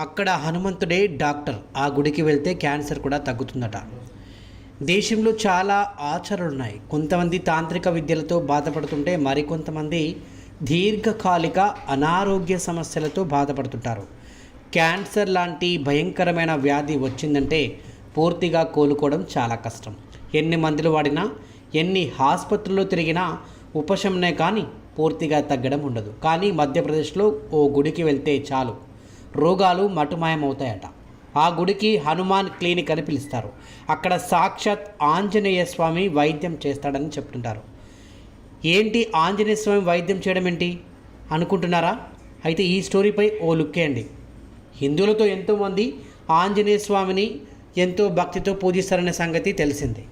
అక్కడ హనుమంతుడే డాక్టర్. ఆ గుడికి వెళ్తే క్యాన్సర్ కూడా తగ్గుతుందట. దేశంలో చాలా ఆచారాలు ఉన్నాయి కొంతమంది తాంత్రిక విద్యలతో బాధపడుతుంటే మరికొంతమంది దీర్ఘకాలిక అనారోగ్య సమస్యలతో బాధపడుతుంటారు. క్యాన్సర్ లాంటి భయంకరమైన వ్యాధి వచ్చిందంటే పూర్తిగా కోలుకోవడం చాలా కష్టం. ఎన్ని మందులు వాడినా ఎన్ని ఆసుపత్రుల్లో తిరిగినా ఉపశమనే కానీ పూర్తిగా తగ్గడం ఉండదు. కానీ మధ్యప్రదేశ్లో ఓ గుడికి వెళ్తే చాలు. రోగాలు మటుమాయమవుతాయట. ఆ గుడికి హనుమాన్ క్లినిక్ అని పిలుస్తారు. అక్కడ సాక్షాత్ ఆంజనేయ స్వామి వైద్యం చేస్తాడని చెప్తుంటారు. ఏంటి ఆంజనేయ స్వామి వైద్యం చేయడం ఏంటి? అనుకుంటున్నారా? అయితే ఈ స్టోరీపై ఓ లుక్కేయండి హిందువులతో ఎంతోమంది ఆంజనేయ స్వామిని ఎంతో భక్తితో పూజిస్తారనే సంగతి తెలిసింది.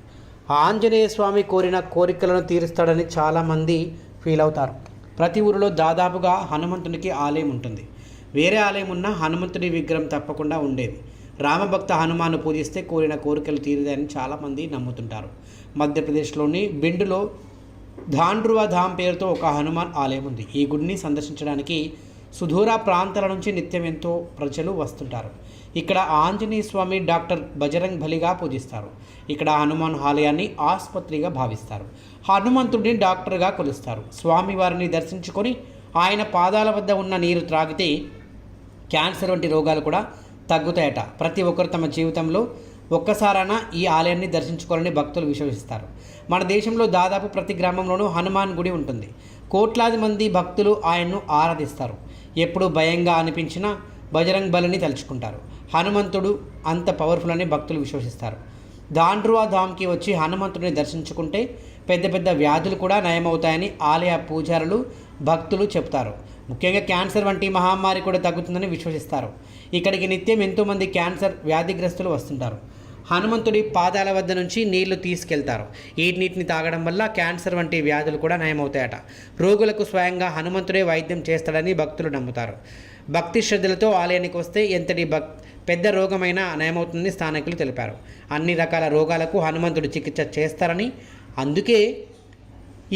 ఆంజనేయ స్వామి కోరిన కోరికలను తీరుస్తాడని చాలామంది ఫీల్ అవుతారు ప్రతి ఊరిలో దాదాపుగా హనుమంతునికి ఆలయం ఉంటుంది. వేరే ఆలయం ఉన్న హనుమంతుడి విగ్రహం తప్పకుండా ఉండేది. రామభక్త హనుమాను పూజిస్తే కోరిన కోరికలు తీరుదని చాలామంది నమ్ముతుంటారు. మధ్యప్రదేశ్లోని బిండులో ధాండ్రువా ధామ్ పేరుతో ఒక హనుమాన్ ఆలయం ఉంది. ఈ గుడిని సందర్శించడానికి సుదూర ప్రాంతాల నుంచి నిత్యం ఎంతో ప్రజలు వస్తుంటారు. ఇక్కడ ఆంజనేయ స్వామి డాక్టర్ బజరంగ్ బలిగా పూజిస్తారు. ఇక్కడ హనుమాన్ ఆలయాన్ని ఆసుపత్రిగా భావిస్తారు. హనుమంతుడిని డాక్టర్గా కొలుస్తారు. స్వామివారిని దర్శించుకొని ఆయన పాదాల వద్ద ఉన్న నీరు త్రాగితే క్యాన్సర్ వంటి రోగాలు కూడా తగ్గుతాయట. ప్రతి ఒక్కరు తమ జీవితంలో ఒక్కసారైనా ఈ ఆలయాన్ని దర్శించుకోవాలని భక్తులు విశ్వసిస్తారు. మన దేశంలో దాదాపు ప్రతి గ్రామంలోనూ హనుమాన్ గుడి ఉంటుంది. కోట్లాది మంది భక్తులు ఆయన్ను ఆరాధిస్తారు. ఎప్పుడు భయంగా అనిపించినా బజరంగ్ బలిని తలుచుకుంటారు. హనుమంతుడు అంత పవర్ఫుల్ అని భక్తులు విశ్వసిస్తారు. దాండ్రువా ధామ్కి వచ్చి హనుమంతుడిని దర్శించుకుంటే పెద్ద పెద్ద వ్యాధులు కూడా నయమవుతాయని ఆలయ పూజారులు భక్తులు చెప్తారు. ముఖ్యంగా క్యాన్సర్ వంటి మహమ్మారి కూడా తగ్గుతుందని విశ్వసిస్తారు. ఇక్కడికి నిత్యం ఎంతోమంది క్యాన్సర్ వ్యాధిగ్రస్తులు వస్తుంటారు. హనుమంతుడి పాదాల వద్ద నుంచి నీళ్ళు తీసుకెళ్తారు. ఈ నీటిని తాగడం వల్ల క్యాన్సర్ వంటి వ్యాధులు కూడా నయమవుతాయట. రోగులకు స్వయంగా హనుమంతుడే వైద్యం చేస్తాడని భక్తులు నమ్ముతారు. భక్తి శ్రద్ధలతో ఆలయానికి వస్తే ఎంతటి భక్ పెద్ద రోగమైనా నయమవుతుందని స్థానికులు తెలిపారు. అన్ని రకాల రోగాలకు హనుమంతుడు చికిత్స చేస్తారని అందుకే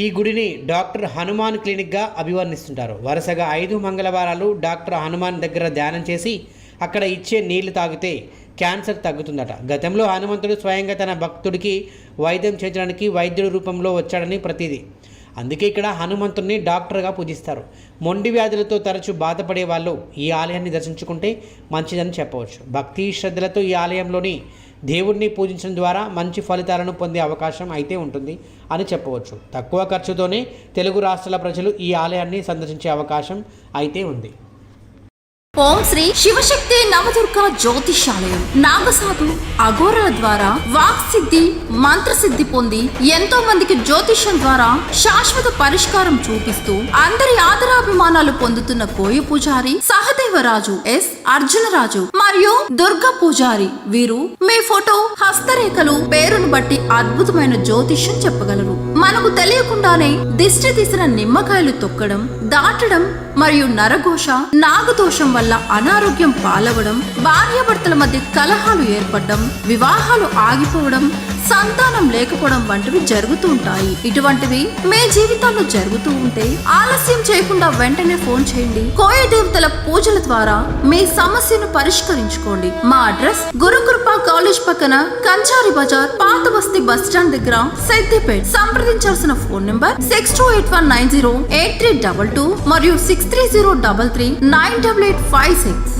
ఈ గుడిని డాక్టర్ హనుమాన్ క్లినిక్గా అభివర్ణిస్తుంటారు. వరుసగా ఐదు మంగళవారాలు డాక్టర్ హనుమాన్ దగ్గర ధ్యానం చేసి అక్కడ ఇచ్చే నీళ్ళు తాగితే క్యాన్సర్ తగ్గుతుందట. గతంలో హనుమంతుడు స్వయంగా తన భక్తుడికి వైద్యం చేయించడానికి వైద్యుడి రూపంలో వచ్చాడని ప్రతిదీ. అందుకే ఇక్కడ హనుమంతుడిని డాక్టర్గా పూజిస్తారు. మొండి వ్యాధులతో తరచూ బాధపడే వాళ్ళు ఈ ఆలయాన్ని దర్శించుకుంటే మంచిదని చెప్పవచ్చు. భక్తి శ్రద్ధలతో ఈ ఆలయంలోని దేవుడిని పూజించడం ద్వారా మంచి ఫలితాలను పొందే అవకాశం అయితే ఉంటుంది అని చెప్పవచ్చు. తక్కువ ఖర్చుతోనే తెలుగు రాష్ట్రాల ప్రజలు ఈ ఆలయాన్ని సందర్శించే అవకాశం అయితే ఉంది. ఓం శ్రీ శివశక్తి నవదుర్గ జ్యోతిషాలయం. నాగసాధు అఘోరల ద్వారా వాక్ సిద్ధి మంత్ర సిద్ధి పొంది ఎంతో మందికి జ్యోతిష్యం ద్వారా శాశ్వత పరిష్కారం చూపిస్తూ అందరి ఆదరాభిమానాలు పొందుతున్న కోయ పూజారి సహదేవరాజు ఎస్ అర్జునరాజు మరియు దుర్గ పూజారి వీరు మీ ఫోటో హస్తరేఖలు పేరును బట్టి అద్భుతమైన జ్యోతిష్యం చెప్పగలరు. మనకు తెలియకుండానే దిష్టి తీసిన నిమ్మకాయలు తొక్కడం దాటడం మరియు నరఘోష నాగదోషం వల్ల అనారోగ్యం పాలవడం భార్యాభర్తల మధ్య కలహాలు ఏర్పడడం వివాహాలు ఆగిపోవడం సంతానం లేకపోవడం వంటివి జరుగుతూ ఉంటాయి. ఇటువంటివి మీ జీవితాల్లో జరుగుతూ ఉంటే ఆలస్యం చేయకుండా వెంటనే ఫోన్ చేయండి. కోయ దేవతల పూజల ద్వారా మీ సమస్యను పరిష్కరించుకోండి. మా అడ్రస్ గురుకృప కాలేజ్ పక్కన కంచారి బజార్ పాత బస్తీ బస్ స్టాండ్ దగ్గర Siddipet సంప్రదించాల్సిన phone number six two eight one nine zero eight three double two మరియు six three zero double three nine double eight five six.